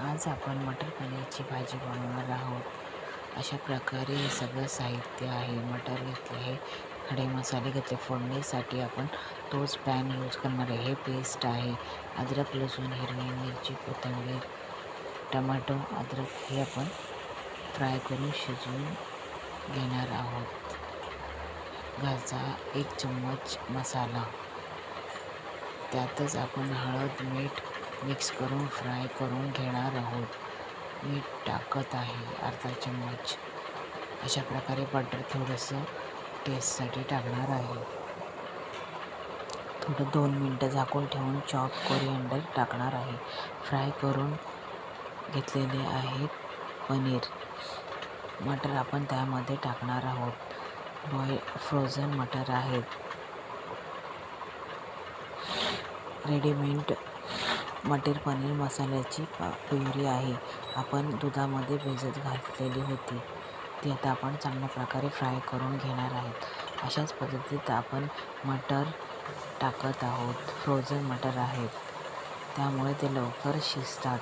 आज आपण मटर पनीरची भाजी बनवणार आहोत. अशा प्रकारे हे सगळं साहित्य आहे. मटर घेतले आहे खडे मसाले घेतले. फोडणीसाठी आपण तोच पॅन यूज करणार आहे. हे पेस्ट आहे. अद्रक लसूण हिरवी मिरची कोथिंबीर टमाटो अद्रक हे आपण फ्राय करून शिजवून घेणार आहोत. घालचा एक चम्मच मसाला. त्यातच आपण हळद मीठ मिक्स करून फ्राय करून घेणार आहोत. मीठ टाकत आहे अर्धा चम्मच. अशा प्रकारे बटर थोडंसं टेस्टसाठी टाकणार आहे. थोडं दोन मिनटं झाकून ठेवून चॉप कोरिअंडर टाकणार आहे. फ्राय करून घेतलेले आहेत पनीर. मटर आपण त्यामध्ये टाकणार आहोत. बॉय फ्रोझन मटर आहेत. रेडीमेड मटर पनीर मसाल्याची पा प्युरी आहे. आपण दुधामध्ये भिजत घातलेली होती. ती आता आपण चांगल्या प्रकारे फ्राय करून घेणार आहेत. अशाच पद्धतीत आपण मटर टाकत आहोत. फ्रोझन मटर आहेत. त्यामुळे ते लवकर शिजतात.